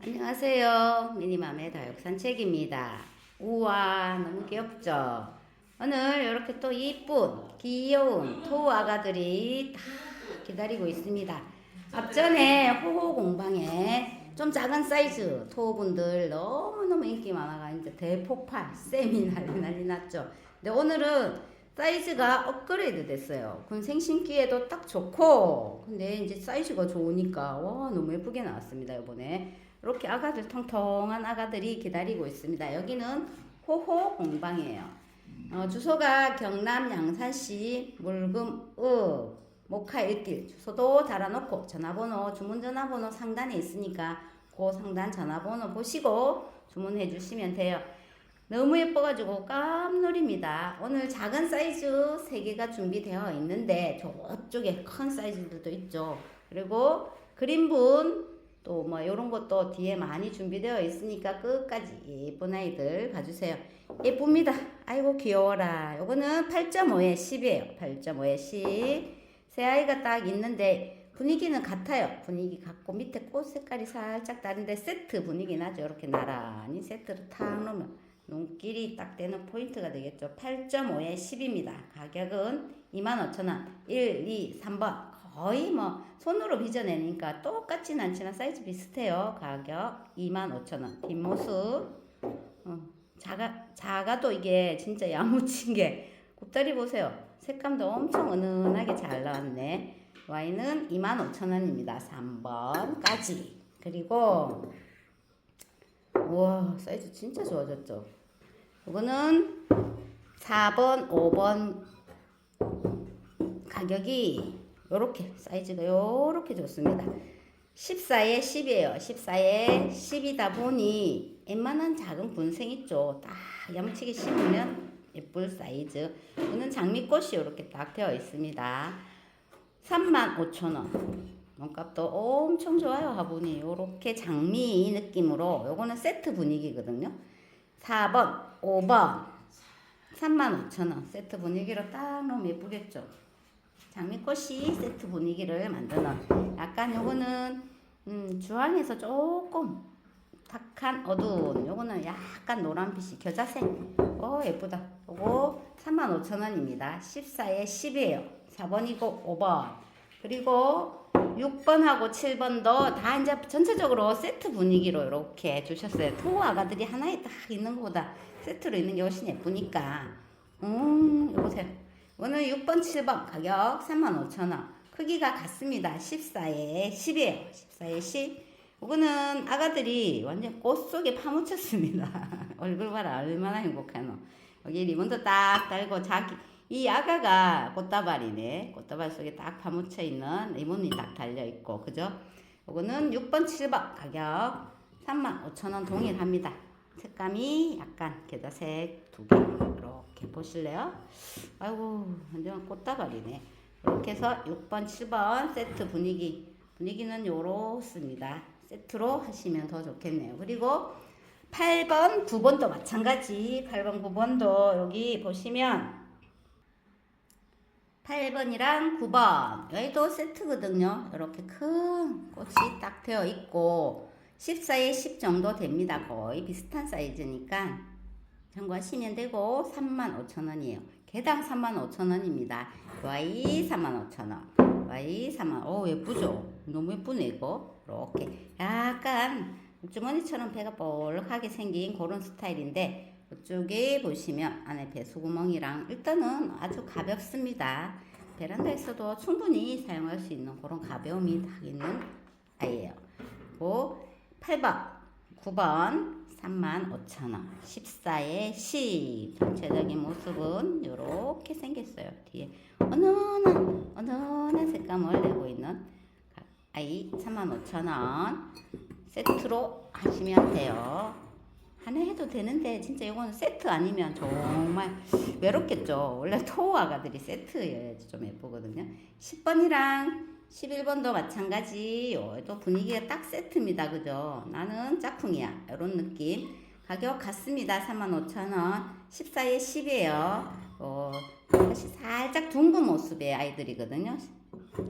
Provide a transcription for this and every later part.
안녕하세요. 미니맘의 다육 산책입니다. 우와, 너무 귀엽죠? 오늘 이렇게 또 이쁜, 귀여운 토 아가들이 다 기다리고 있습니다. 앞전에 호호 공방에 좀 작은 사이즈 토분들 너무너무 인기 많아가 이제 대폭발, 쌤이 난리 난리 났죠. 근데 오늘은 사이즈가 업그레이드 됐어요. 군생 신기에도 딱 좋고, 근데 이제 사이즈가 좋으니까, 와, 너무 예쁘게 나왔습니다, 이번에. 이렇게 아가들 통통한 아가들이 기다리고 있습니다. 여기는 호호 공방이에요. 어, 주소가 경남 양산시 물금읍 모카 1길 주소도 달아놓고 전화번호 주문 전화번호 상단에 있으니까 그 상단 전화번호 보시고 주문해 주시면 돼요. 너무 예뻐가지고 깜놀입니다. 오늘 작은 사이즈 3개가 준비되어 있는데 저쪽에 큰 사이즈들도 있죠. 그리고 그린분 또 뭐 이런 것도 뒤에 많이 준비되어 있으니까 끝까지 예쁜 아이들 봐주세요. 예쁩니다. 아이고 귀여워라. 요거는 8.5에 10이에요. 8.5에 10. 새 아이가 딱 있는데 분위기는 같아요. 분위기 같고 밑에 꽃 색깔이 살짝 다른데 세트 분위기 나죠. 이렇게 나란히 세트로 탁 놓으면 눈길이 딱 되는 포인트가 되겠죠. 8.5에 10입니다. 가격은 25,000원. 1, 2, 3번. 거의 뭐 손으로 빚어내니까 똑같진 않지만 사이즈 비슷해요. 가격 25,000원. 뒷모습. 어, 작아, 작아도 이게 진짜 야무친 게 곱다리 보세요. 색감도 엄청 은은하게 잘 나왔네. Y는 25,000원입니다. 3번까지. 그리고 우와 사이즈 진짜 좋아졌죠. 이거는 4번, 5번 가격이 요렇게 사이즈가 요렇게 좋습니다. 14에 10이에요. 14에 10이다 보니 웬만한 작은 분생 있죠. 딱 야무치게 심으면 예쁠 사이즈. 이거는 장미꽃이 이렇게 딱 되어 있습니다. 35,000원. 몸값도 엄청 좋아요. 화분이 이렇게 장미 느낌으로 요거는 세트 분위기거든요. 4번, 5번 35,000원. 세트 분위기로 딱 너무 예쁘겠죠. 장미꽃이 세트 분위기를 만드는. 약간 요거는 음, 주황에서 조금 탁한 어두운 요거는 약간 노란빛이 겨자색. 어 예쁘다. 요거 35,000원입니다. 14에 10이에요. 4번이고 5번. 그리고 6번하고 7번도 다 이제 전체적으로 세트 분위기로 이렇게 주셨어요. 토 아가들이 하나에 딱 있는 것보다 세트로 있는 게 훨씬 예쁘니까 음 요보세요 오늘 6번, 7번 가격 35,000원. 크기가 같습니다. 14에 10이에요. 14에 10. 이거는 아가들이 완전 꽃 속에 파묻혔습니다. 얼굴 봐라. 얼마나 행복하노. 여기 리본도 딱 달고 자기, 이 아가가 꽃다발이네. 꽃다발 속에 딱 파묻혀 있는 리본이 딱 달려있고, 그죠? 이거는 6번, 7번 가격 35,000원 동일합니다. 색감이 약간 겨자색 두 개. 이렇게 보실래요? 아이고, 완전 꽃다발이네. 이렇게 해서 6번, 7번 세트 분위기. 분위기는 요렇습니다. 세트로 하시면 더 좋겠네요. 그리고 8번, 9번도 마찬가지. 8번, 9번도 여기 보시면 8번이랑 9번. 여기도 세트거든요. 이렇게 큰 꽃이 딱 되어 있고 14에 10 정도 됩니다. 거의 비슷한 사이즈니까 참고하시면 되고 35,000원이에요. 개당 35,000원입니다. Y 35,000원. Y 3만. 오 예쁘죠? 너무 예쁘네 이거. 이렇게 약간 주머니처럼 배가 볼록하게 생긴 그런 스타일인데 이쪽에 보시면 안에 배수구멍이랑 일단은 아주 가볍습니다. 베란다에서도 충분히 사용할 수 있는 그런 가벼움이 딱 있는 아이예요. 그리고 8번, 9번. 35,000원. 14에 10 전체적인 모습은 이렇게 생겼어요. 뒤에 은은한 은은한 색감을 내고 있는 아이 35,000원. 세트로 하시면 돼요. 하나 해도 되는데 진짜 이거는 세트 아니면 정말 외롭겠죠. 원래 토아가들이 세트여야지 좀 예쁘거든요. 10번이랑 11번도 마찬가지. 또 분위기가 딱 세트입니다. 그죠? 나는 짝퉁이야. 이런 느낌. 가격 같습니다. 35,000원. 14에 10이에요. 어, 사실 살짝 둥근 모습의 아이들이거든요.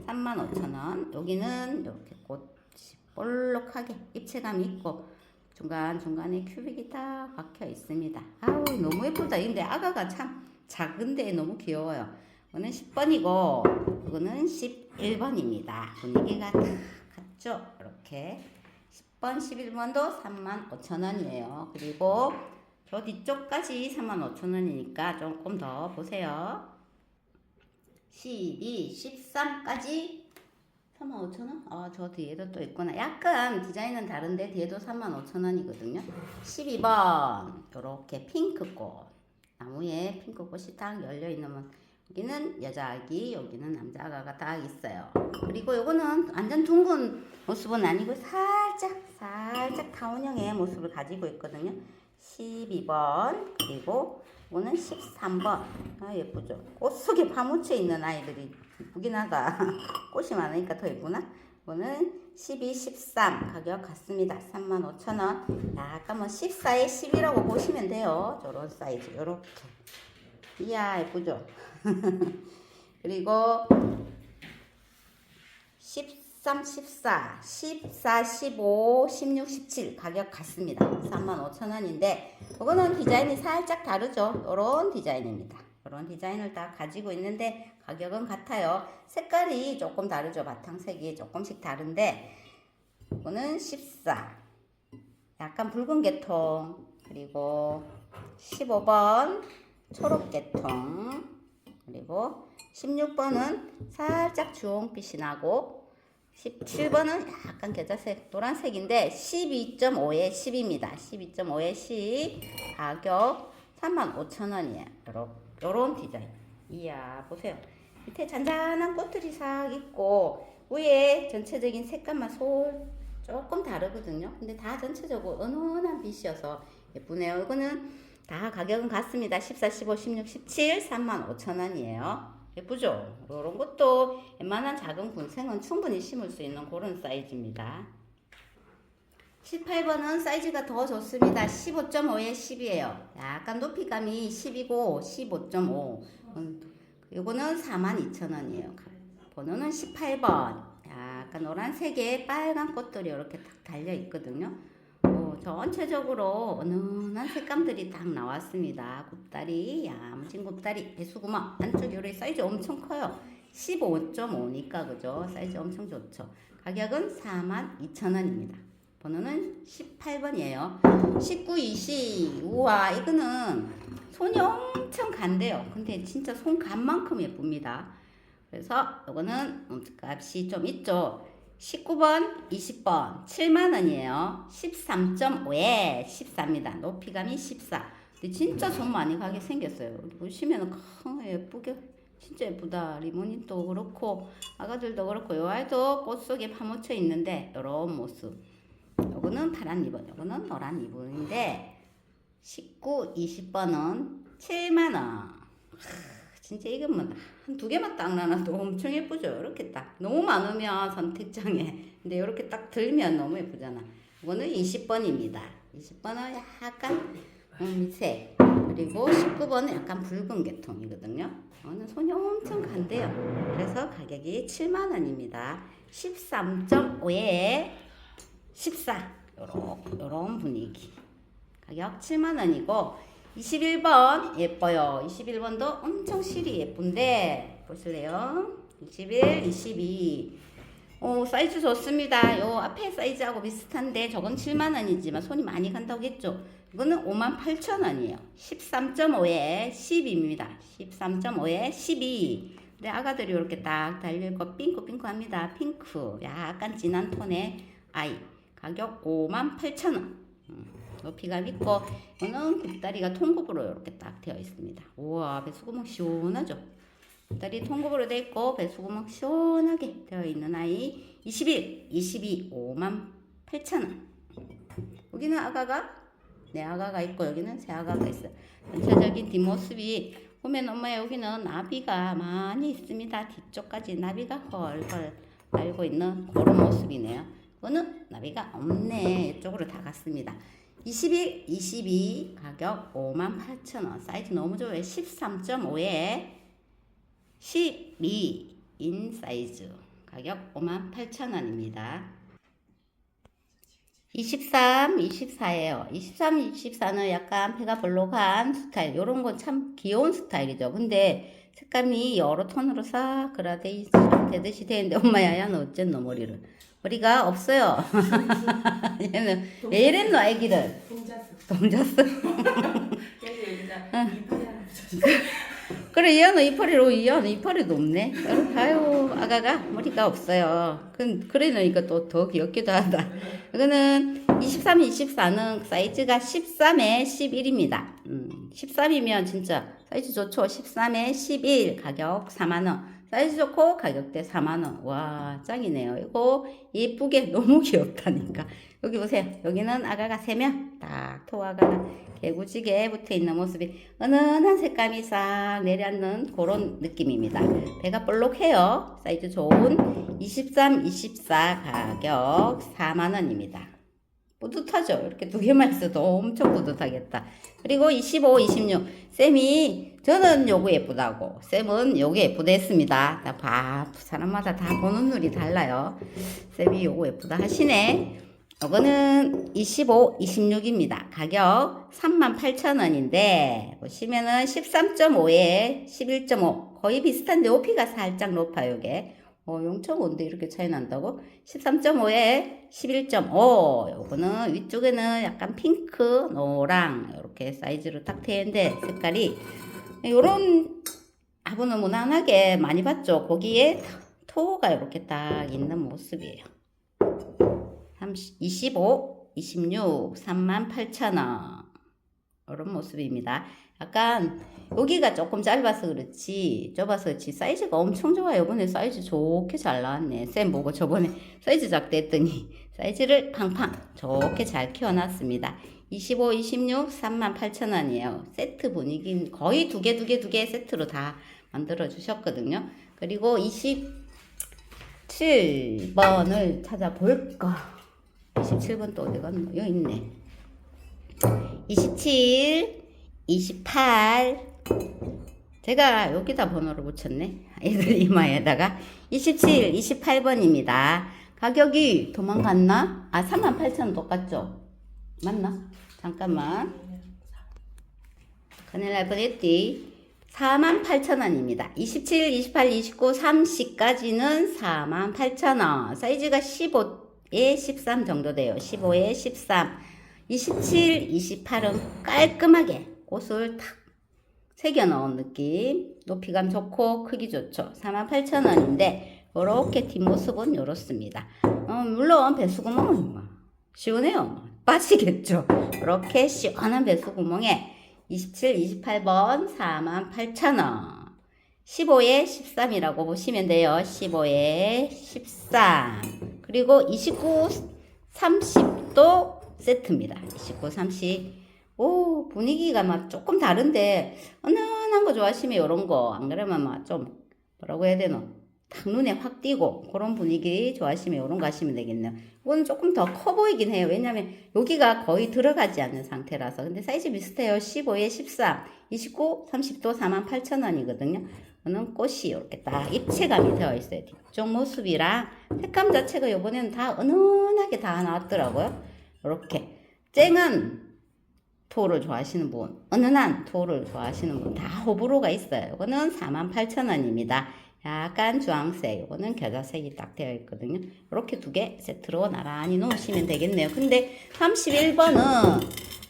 35,000원. 여기는 이렇게 꽃이 볼록하게 입체감이 있고 중간 중간에 큐빅이 딱 박혀 있습니다. 아우 너무 예쁘다. 근데 아가가 참 작은데 너무 귀여워요. 이거는 10번이고 이거는 11번입니다. 분위기가 다 같죠? 이렇게 10번, 11번도 35,000원이에요. 그리고 저 뒤쪽까지 35,000원이니까 조금 더 보세요. 12, 13까지 35,000원? 아, 저 뒤에도 또 있구나. 약간 디자인은 다른데 뒤에도 35,000원이거든요. 12번. 요렇게 핑크꽃. 나무에 핑크꽃이 딱 열려있는 여기는 여자 아기, 여기는 남자 아가가 딱 있어요. 그리고 요거는 완전 둥근 모습은 아니고 살짝, 살짝 타원형의 모습을 가지고 있거든요. 12번. 그리고 이거는 13번. 아, 예쁘죠? 꽃 속에 파묻혀 있는 아이들이 예쁘긴 하다. 꽃이 많으니까 더 예쁘나? 이거는 12, 13 가격 같습니다. 35,000원. 약간 뭐 14에 10이라고 보시면 돼요. 저런 사이즈. 요렇게. 이야, 예쁘죠? 그리고 13, 14, 14, 15, 16, 17 가격 같습니다. 35,000원인데 이거는 디자인이 살짝 다르죠. 이런 디자인입니다. 이런 디자인을 다 가지고 있는데 가격은 같아요. 색깔이 조금 다르죠. 바탕색이 조금씩 다른데 이거는 14 약간 붉은 계통 그리고 15번 초록 계통 그리고 16번은 살짝 주홍빛이 나고 17번은 약간 겨자색 노란색인데 12.5에 10입니다. 12.5에 10 가격 35,000원이에요. 요런, 요런 디자인. 이야 보세요. 밑에 잔잔한 꽃들이 싹 있고 위에 전체적인 색감만 솔 조금 다르거든요. 근데 다 전체적으로 은은한 빛이어서 예쁘네요. 이거는 다 가격은 같습니다. 14, 15, 16, 17, 35,000원이에요. 예쁘죠? 이런 것도 웬만한 작은 군생은 충분히 심을 수 있는 그런 사이즈입니다. 18번은 사이즈가 더 좋습니다. 15.5에 10이에요. 약간 높이감이 10이고 15.5. 음, 요거는 42,000원이에요. 번호는 18번. 약간 노란색에 빨간 꽃들이 이렇게 딱 달려 있거든요. 어, 전체적으로 은은한 색감들이 딱 나왔습니다. 굽다리, 야무진 굽다리, 배수구멍. 안쪽 요리 사이즈 엄청 커요. 15.5니까 그죠? 사이즈 엄청 좋죠. 가격은 42,000원입니다. 번호는 18번이에요. 19, 20. 우와, 이거는 손이 엄청 간대요. 근데 진짜 손 간만큼 예쁩니다. 그래서 이거는 값이 좀 있죠. 19번, 20번 7만원이에요. 13.5에 14입니다. 높이감이 14. 근데 진짜 손 많이 가게 생겼어요. 보시면 큰 예쁘게 진짜 예쁘다. 리모닌도 그렇고 아가들도 그렇고 요 아이도 꽃 속에 파묻혀 있는데 이런 모습. 요거는 파란 리본, 요거는 노란 리본인데 19, 20번은 7만원. 진짜 이건 뭐 한 두 개만 딱 나눠도 엄청 예쁘죠. 이렇게 딱 너무 많으면 선택장에 근데 이렇게 딱 들면 너무 예쁘잖아. 이거는 20번입니다. 20번은 약간 음, 미색 그리고 19번은 약간 붉은 계통이거든요. 이거는 손이 엄청 간대요. 그래서 가격이 7만 원입니다. 13.5에 14 요런 요런 분위기 가격 7만 원이고 21번 예뻐요. 21번도 엄청 실이 예쁜데 보실래요? 21, 22. 오, 사이즈 좋습니다. 요 앞에 사이즈하고 비슷한데 저건 7만 원이지만 손이 많이 간다고 했죠. 이거는 5만 8천 원이에요. 13.5에 10입니다. 13.5에 12. 근데 아가들이 이렇게 딱 달려있고 핑크핑크합니다. 핑크. 약간 진한 톤의 아이. 가격 5만 8천 원. 높이감 있고 이거는 굽다리가 통굽으로 이렇게 딱 되어 있습니다. 우와 배수구멍 시원하죠? 굽다리 통굽으로 되어 있고 배수구멍 시원하게 되어 있는 아이 21, 22, 5만 8천 원. 여기는 아가가 네 아가가 있고 여기는 새 아가가 있어요. 전체적인 뒷모습이 보면 엄마 여기는 나비가 많이 있습니다. 뒤쪽까지 나비가 헐헐 날고 있는 그런 모습이네요. 이거는 나비가 없네. 이쪽으로 다 갔습니다. 21, 22 가격 58,000원. 사이즈 너무 좋아요. 13.5에 12, 인 사이즈 가격 58,000원입니다. 23, 24예요. 23, 24는 약간 배가 볼록한 스타일. 요런 건 참 귀여운 스타일이죠. 근데 색감이 여러 톤으로 싹 그라데이션 되듯이 되는데 엄마야, 야너 어쨌노 머리를. 머리가 없어요. 얘는 왜 이랬노. 동자수. 동자스. 붙여주세요. 그래 얘는 이파리로 얘는 이파리도 없네. 여러분, 아유 아가가 머리가 없어요. 그 그래 놓으니까 또 더 귀엽기도 하다. 이거는 23, 24는 사이즈가 13에 11입니다. 음, 13이면 진짜 사이즈 좋죠. 13에 11 가격 4만 원. 사이즈 좋고 가격대 4만 원. 와 짱이네요. 이거 예쁘게 너무 귀엽다니까. 여기 보세요. 여기는 아가가 3명. 딱 토아가 개구지게 붙어 있는 모습이 은은한 색감이 싹 내려앉는 그런 느낌입니다. 배가 볼록해요. 사이즈 좋은 23, 24 가격 4만 원입니다. 뿌듯하죠? 이렇게 두 개만 있어도 엄청 뿌듯하겠다. 그리고 25, 26. 쌤이 저는 요거 예쁘다고. 쌤은 요게 예쁘다 했습니다. 다 봐. 사람마다 다 보는 눈이 달라요. 쌤이 요거 예쁘다 하시네. 요거는 25, 26입니다. 가격 38,000원인데 보시면은 13.5에 11.5 거의 비슷한데 오피가 살짝 높아요, 요게. 어, 0.5인데 이렇게 차이 난다고? 13.5에 11.5. 요거는 위쪽에는 약간 핑크, 노랑 이렇게 사이즈로 딱 되는데 색깔이 요런 아부는 무난하게 많이 봤죠. 거기에 토가 이렇게 딱 있는 모습이에요. 30, 25, 26, 38,000원. 이런 모습입니다. 약간 여기가 조금 짧아서 그렇지 좁아서 그렇지 사이즈가 엄청 좋아요. 이번에 사이즈 좋게 잘 나왔네. 쌤 보고 저번에 사이즈 작다 했더니 사이즈를 팡팡 좋게 잘 키워놨습니다. 25, 26, 38,000원이에요. 세트 분위기 거의 두 개, 두 개, 두 개 세트로 다 만들어 주셨거든요. 그리고 27번을 찾아볼까? 27번 또 어디 갔노? 여기 있네. 27, 28. 제가 여기다 번호를 붙였네. 애들 이마에다가 27, 28번입니다. 가격이 도망갔나? 아, 38,000원 똑같죠? 맞나? 잠깐만. 큰일 날 뻔했디. 48,000원입니다. 27, 28, 29, 30까지는 48,000원. 사이즈가 15에 13 정도 돼요. 15에 13. 27, 28은 깔끔하게 꽃을 탁 새겨 넣은 느낌. 높이감 좋고 크기 좋죠. 48,000원인데 이렇게 뒷모습은 이렇습니다. 어, 물론 배수구멍은 뭐 시원해요. 뭐. 빠지겠죠. 이렇게 시원한 배수구멍에 27, 28번 48,000원. 15에 13이라고 보시면 돼요. 15에 13. 그리고 29, 30도 세트입니다. 29, 30. 오, 분위기가 막 조금 다른데, 은은한 거 좋아하시면 이런 거, 안 그러면 막 좀, 뭐라고 해야 되노? 딱 눈에 확 띄고, 그런 분위기 좋아하시면 이런 거 하시면 되겠네요. 이거는 조금 더 커 보이긴 해요. 왜냐면 여기가 거의 들어가지 않는 상태라서. 근데 사이즈 비슷해요. 15에 13, 29, 30도 48,000원이거든요. 이거는 꽃이 이렇게 딱 입체감이 되어 있어요. 뒤쪽 모습이랑 색감 자체가 이번에는 다 은은하게 다 나왔더라고요. 이렇게. 쨍한 토를 좋아하시는 분, 은은한 토를 좋아하시는 분 다 호불호가 있어요. 이거는 48,000원입니다. 약간 주황색, 이거는 겨자색이 딱 되어 있거든요. 이렇게 두 개 세트로 나란히 놓으시면 되겠네요. 근데 31번은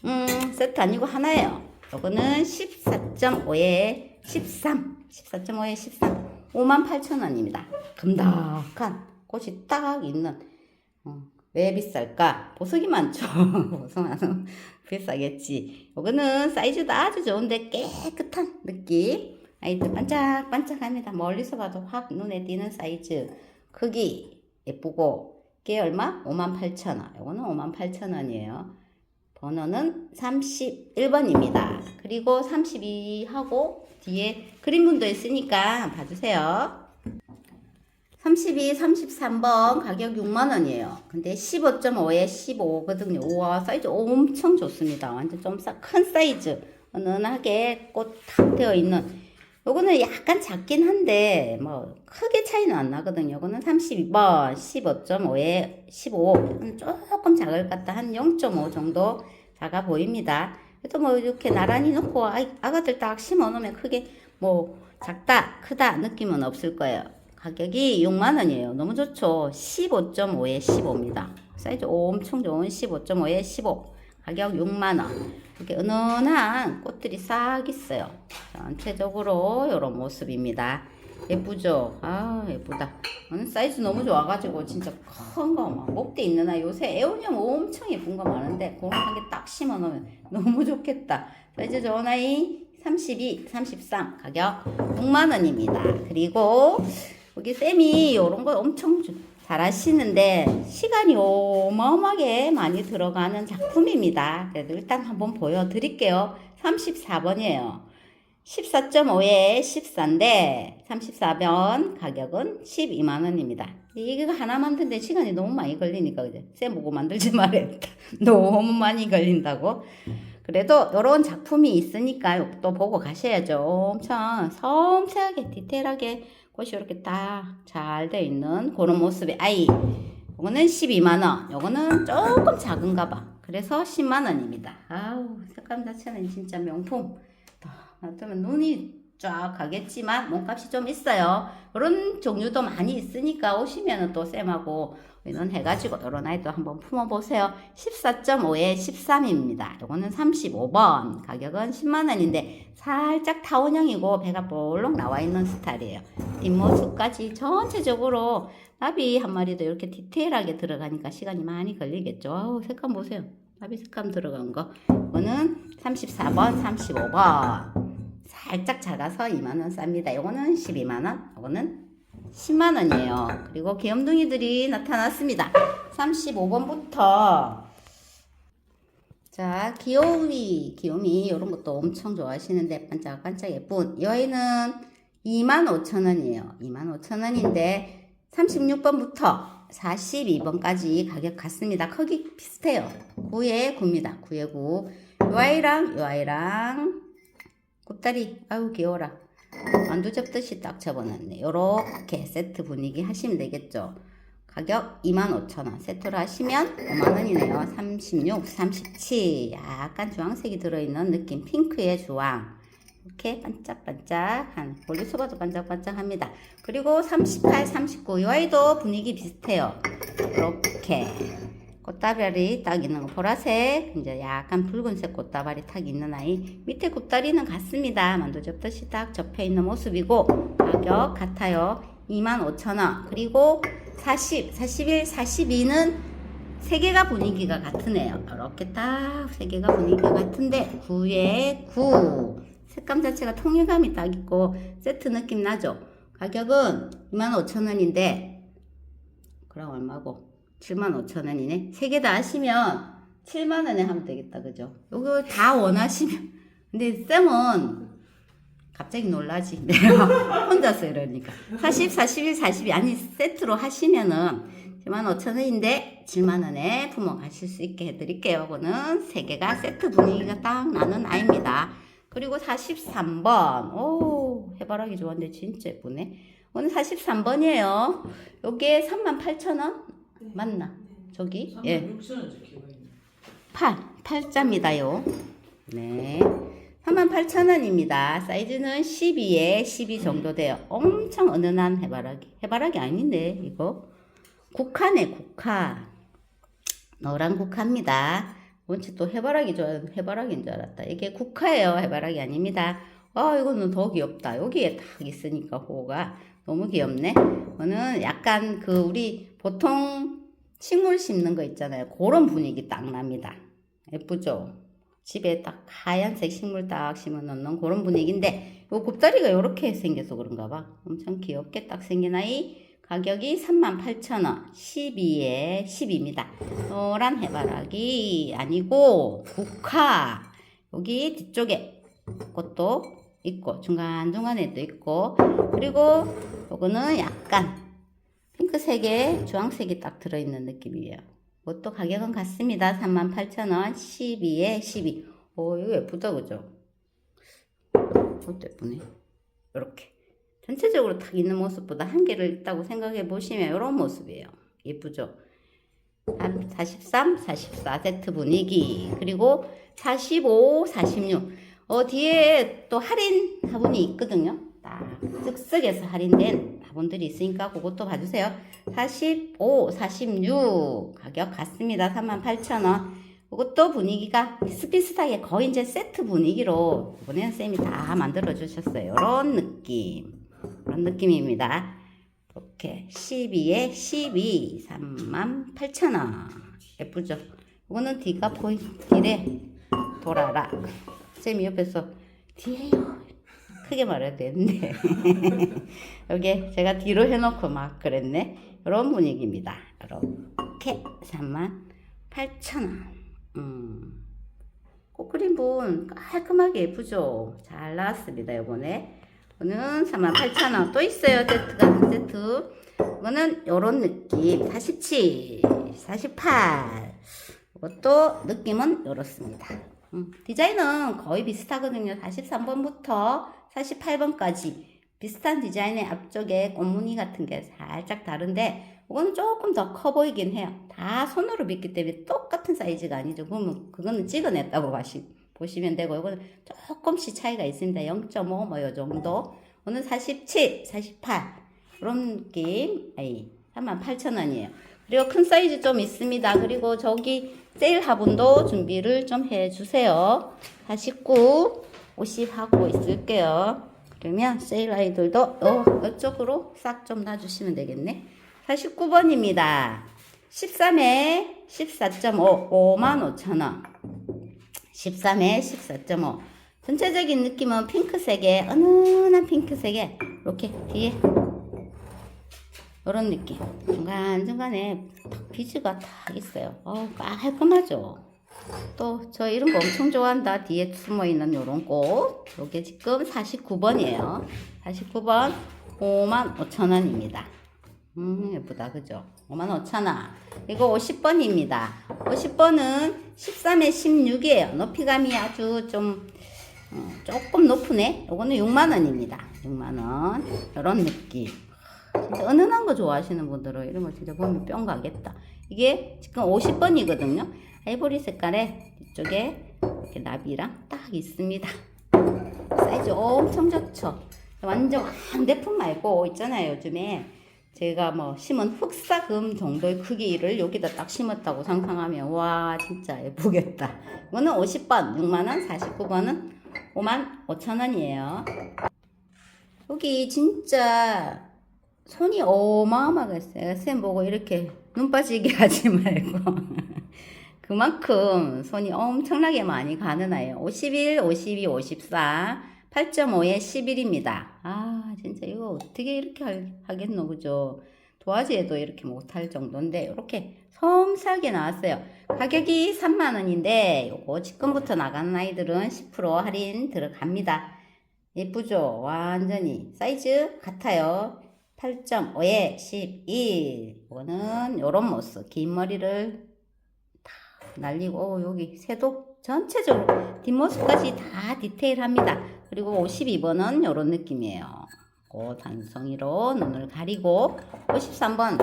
음, 세트 아니고 하나예요. 이거는 14.5에 13, 14.5에 13, 58,000원입니다. 금닥한 꽃이 딱 있는 어, 왜 비쌀까? 보석이 많죠. 보석은 비싸겠지. 이거는 사이즈도 아주 좋은데 깨끗한 느낌. 아이들 반짝반짝합니다. 멀리서 봐도 확 눈에 띄는 사이즈. 크기 예쁘고 이게 얼마? 58,000원. 이거는 58,000원이에요. 번호는 31번입니다. 그리고 32하고 뒤에 그림분도 있으니까 봐주세요. 32, 33번 가격 6만원이에요. 근데 15.5에 15거든요. 우와, 사이즈 엄청 좋습니다. 완전 좀 큰 사이즈. 은은하게 꽃 탁 되어 있는 요거는 약간 작긴 한데 뭐 크게 차이는 안 나거든요. 요거는 32번 15.5에 15 음, 조금 작을 것 같다. 한 0.5 정도 작아 보입니다. 그래도 뭐 이렇게 나란히 놓고 아이, 아가들 딱 심어 놓으면 크게 뭐 작다 크다 느낌은 없을 거예요. 가격이 6만 원이에요. 너무 좋죠. 15.5에 15입니다. 사이즈 엄청 좋은 15.5에 15. 가격 6만 원. 이렇게 은은한 꽃들이 싹 있어요. 전체적으로 이런 모습입니다. 예쁘죠? 아 예쁘다. 사이즈 너무 좋아가지고 진짜 큰 거 막 목대 있는 아이 요새 애원형 엄청 예쁜 거 많은데 그런 한 개 딱 심어 놓으면 너무 좋겠다. 사이즈 좋은 아이 32, 33 가격 6만 원입니다. 그리고 여기 쌤이 이런 거 엄청 주- 잘 하시는데 시간이 어마어마하게 많이 들어가는 작품입니다. 그래도 일단 한번 보여드릴게요. 34번이에요. 14.5에 14인데 34번 가격은 12만 원입니다. 이거 하나 만드는데 시간이 너무 많이 걸리니까 그죠? 쌤 보고 만들지 말랬다. 너무 많이 걸린다고. 그래도 이런 작품이 있으니까 또 보고 가셔야죠. 엄청 섬세하게 디테일하게 꽃이 이렇게 딱 잘 돼 있는 그런 모습의 아이. 요거는 12만 원. 요거는 조금 작은가 봐. 그래서 10만 원입니다. 아우 색감 자체는 진짜 명품. 놔두면 눈이 쫙 가겠지만 몸값이 좀 있어요. 그런 종류도 많이 있으니까 오시면은 또 쌤하고 의논해가지고 이런 아이도 한번 품어보세요. 14.5에 13입니다. 요거는 35번. 가격은 10만원인데 살짝 타원형이고 배가 볼록 나와 있는 스타일이에요. 뒷모습까지 전체적으로 나비 한 마리도 이렇게 디테일하게 들어가니까 시간이 많이 걸리겠죠. 아우, 색감 보세요. 나비 색감 들어간 거. 이거는 34번, 35번. 살짝 작아서 2만원 쌉니다. 요거는 12만원, 요거는 10만원이에요. 그리고 귀염둥이들이 나타났습니다. 35번부터 자, 귀요미, 귀요미 이런 것도 엄청 좋아하시는데 반짝반짝 예쁜 이 아이는 25,000원이에요. 25,000원인데 36번부터 42번까지 가격 같습니다. 크기 비슷해요. 9에 9입니다. 9에 9. 이 아이랑 이 아이랑 곱다리 아유 귀여워라. 만두 접듯이 딱 접어놨네. 요렇게 세트 분위기 하시면 되겠죠. 가격 25,000원. 세트로 하시면 5만원이네요. 36, 37 약간 주황색이 들어있는 느낌. 핑크의 주황. 이렇게 반짝반짝한 볼리소가도 반짝반짝합니다. 그리고 38, 39 이 아이도 분위기 비슷해요. 이렇게 꽃다발이 딱 있는 거 보라색 이제 약간 붉은색 꽃다발이 딱 있는 아이 밑에 굽다리는 같습니다 만두 접듯이 딱 접혀 있는 모습이고 가격 같아요 25,000원 그리고 40, 41, 42는 세 개가 분위기가 같으네요. 이렇게 딱 세 개가 분위기가 같은데 9에 9 색감 자체가 통일감이 딱 있고 세트 느낌 나죠? 가격은 25,000원인데 그럼 얼마고? 75,000원이네. 세 개 다 하시면 7만 원에 하면 되겠다. 그죠? 요거 다 원하시면 근데 쌤은 갑자기 놀라지. 내가 혼자서 이러니까. 40, 41, 42 아니 세트로 하시면은 75,000원인데 7만원에 품어 가실 수 있게 해드릴게요. 이거는 3개가 세트 분위기가 딱 나는 아이입니다. 그리고 43번. 오, 해바라기 좋아하는데 진짜 예쁘네. 오늘 43번이에요. 요게 38,000원? 맞나? 저기? 예. 6천원짜리 기가 있네. 8, 8자입니다요. 네. 38,000원입니다. 사이즈는 12에 12 정도 돼요. 엄청 은은한 해바라기. 해바라기 아닌데, 이거. 국화네, 국화. 노란 국화입니다. 원체 또 해바라기 좋아하는 해바라기인 줄 알았다. 이게 국화예요. 해바라기 아닙니다. 아, 이거는 더 귀엽다. 여기에 딱 있으니까 호가 너무 귀엽네. 이거는 약간 그 우리 보통 식물 심는 거 있잖아요. 그런 분위기 딱 납니다. 예쁘죠? 집에 딱 하얀색 식물 딱 심어 놓는 그런 분위기인데 요 곱다리가 이렇게 생겨서 그런가 봐. 엄청 귀엽게 딱 생긴 아이 가격이 38,000원 12에 10입니다. 노란 해바라기 아니고 국화 여기 뒤쪽에 꽃도 있고 중간중간에도 있고 그리고 요거는 약간 핑크색에 주황색이 딱 들어있는 느낌이에요. 이것도 가격은 같습니다. 38,000원 12에 12. 오 이거 예쁘다 그죠? 이것도 예쁘네. 이렇게 전체적으로 탁 있는 모습보다 한 개를 있다고 생각해 보시면 이런 모습이에요. 예쁘죠? 43, 44 세트 분위기 그리고 45, 46 어, 뒤에 또 할인 화분이 있거든요. 딱 쓱쓱해서 할인된 화분들이 있으니까 그것도 봐주세요. 45, 46 가격 같습니다. 38,000원. 이것도 분위기가 비슷비슷하게 거의 이제 세트 분위기로 이번에는 쌤이 다 만들어 주셨어요. 이런 느낌. 이런 느낌입니다. 이렇게 12에 12, 38,000원. 예쁘죠? 이거는 뒤가 보이, 뒤래 돌아라. 쌤이 옆에서 뒤에요. 크게 말해야 되는데. 여기 제가 뒤로 해놓고 막 그랬네. 이런 분위기입니다. 이렇게 38,000원. 음. 꽃그림 분 깔끔하게 예쁘죠? 잘 나왔습니다, 요번에. 이거는 38,000원. 또 있어요, 세트가 한 세트. 이거는 요런 느낌. 47, 48. 이것도 느낌은 요렇습니다. 음, 디자인은 거의 비슷하거든요. 43번부터 48번까지 비슷한 디자인의 앞쪽에 꽃무늬 같은 게 살짝 다른데 이거는 조금 더 커 보이긴 해요. 다 손으로 빗기 때문에 똑같은 사이즈가 아니죠. 그러면 그거는 찍어냈다고 보시면 되고 이거는 조금씩 차이가 있습니다. 0.5 뭐 요 정도. 오늘 47, 48 그런 느낌. 아이 38,000원이에요. 그리고 큰 사이즈 좀 있습니다. 그리고 저기 세일 화분도 준비를 좀 해주세요. 49, 50 하고 있을게요. 그러면 세일 아이들도 어, 이쪽으로 싹 좀 놔주시면 되겠네. 49번입니다. 13에 14.5, 5만 5천 원. 13에 14.5. 전체적인 느낌은 핑크색에, 은은한 핑크색에, 이렇게 뒤에 이런 느낌. 중간중간에 탁 비즈가 탁 있어요. 어, 깔끔하죠? 또, 저 이런 거 엄청 좋아한다. 뒤에 숨어 있는 요런 꽃. 요게 지금 49번이에요. 49번 5만 5천원입니다. 음, 예쁘다. 그죠? 5만 5천원. 이거 50번입니다. 50번은 13에 16이에요. 높이감이 아주 좀, 어, 조금 높으네. 요거는 6만원입니다. 6만원. 요런 느낌. 진짜 은은한 거 좋아하시는 분들은 이런 거 진짜 보면 뿅 가겠다. 이게 지금 50번이거든요. 아이보리 색깔에 이쪽에 이렇게 나비랑 딱 있습니다. 사이즈 엄청 좋죠. 완전 황대품 말고 있잖아요. 요즘에 제가 뭐 심은 흑사금 정도의 크기를 여기다 딱 심었다고 상상하면 와 진짜 예쁘겠다. 이거는 50번 6만원 49번은 5만 5천원이에요. 여기 진짜 손이 어마어마하겠어요. 쌤 보고 이렇게 눈 빠지게 하지 말고. 그만큼 손이 엄청나게 많이 가는 아이예요. 51, 52, 54, 8.5에 11입니다. 아, 진짜 이거 어떻게 이렇게 할- 하겠노, 그죠? 도화지에도 이렇게 못할 정도인데, 이렇게 섬세하게 나왔어요. 가격이 3만원인데, 요거 지금부터 나가는 아이들은 10% 할인 들어갑니다. 예쁘죠? 완전히. 사이즈 같아요. 8.5에 11. 이거는 요런 모습. 긴 머리를 다 날리고, 오, 여기 새도 전체적으로 뒷모습까지 다 디테일합니다. 그리고 52번은 요런 느낌이에요. 그 단성이로 눈을 가리고, 53번,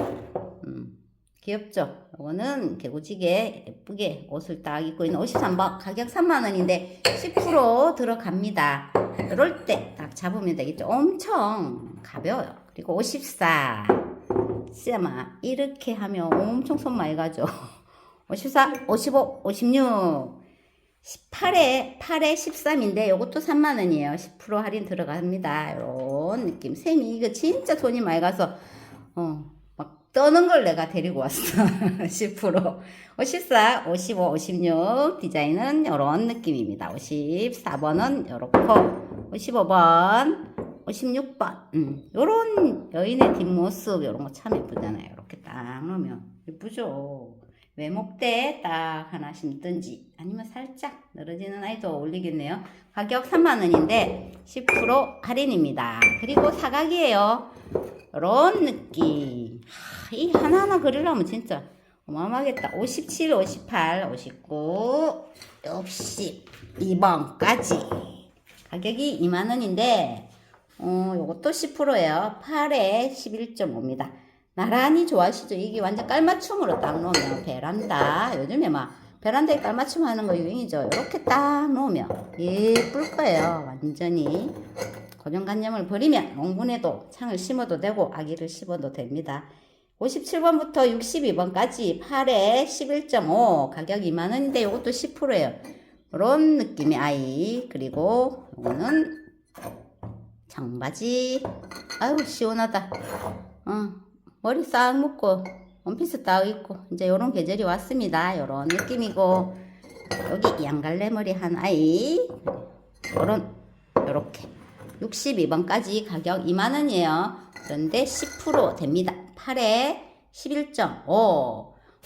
음, 귀엽죠? 이거는 개구지게 예쁘게 옷을 딱 입고 있는 53번. 가격 3만원인데 10% 들어갑니다. 이럴 때 딱 잡으면 되겠죠. 엄청 가벼워요. 그리고 54. 쌤아, 이렇게 하면 엄청 손 많이 가죠. 54, 55, 56. 18에, 8에 13인데, 요것도 3만 원이에요. 10% 할인 들어갑니다. 요런 느낌. 쌤이 이거 진짜 돈이 많이 가서, 어, 막 떠는 걸 내가 데리고 왔어. 10%. 54, 55, 56. 디자인은 요런 느낌입니다. 54번은 요렇고, 55번, 56번. 음, 요런 여인의 뒷모습, 요런 거 참 예쁘잖아요. 이렇게 딱 놓으면 예쁘죠. 외목대 딱 하나 심든지 아니면 살짝 늘어지는 아이도 어울리겠네요. 가격 3만원인데 10% 할인입니다. 그리고 사각이에요. 요런 느낌. 하, 이 하나하나 그리려면 진짜 어마어마하겠다. 57, 58, 59, 60, 2번까지. 가격이 2만원인데 어, 요것도 10%예요. 8에 11.5입니다. 나란히 좋아하시죠? 이게 완전 깔맞춤으로 딱 놓으면 베란다. 요즘에 막 베란다에 깔맞춤 하는 거 유행이죠. 이렇게 딱 놓으면 예쁠 거예요. 완전히. 고정관념을 버리면 농분에도 창을 심어도 되고 아기를 심어도 됩니다. 57번부터 62번까지 8에 11.5 가격 2만원인데 이것도 10%예요. 이런 느낌의 아이 그리고 이거는 청바지 아유 시원하다 어, 머리 싹 묶고 원피스 딱 입고 이제 요런 계절이 왔습니다. 요런 느낌이고. 여기 양갈래 머리 한 아이 요런 요렇게 62번까지 가격 2만원이에요. 그런데 10% 됩니다. 8에 11.5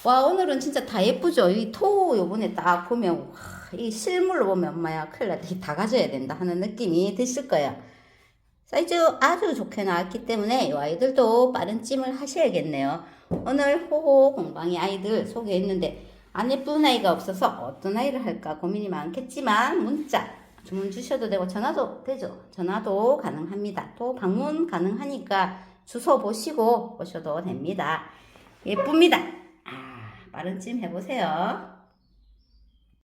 와 오늘은 진짜 다 예쁘죠? 이 토 요번에 딱 보면 와, 이 실물로 보면 엄마야 큰일 났다. 이다 가져야 된다 하는 느낌이 드실 거예요 사이즈 아주 좋게 나왔기 때문에 이 아이들도 빠른 찜을 하셔야겠네요. 오늘 호호 공방이 아이들 소개했는데 안 예쁜 아이가 없어서 어떤 아이를 할까 고민이 많겠지만 문자 주문 주셔도 되고 전화도 되죠. 전화도 가능합니다. 또 방문 가능하니까 주소 보시고 오셔도 됩니다. 예쁩니다. 아, 빠른 찜 해보세요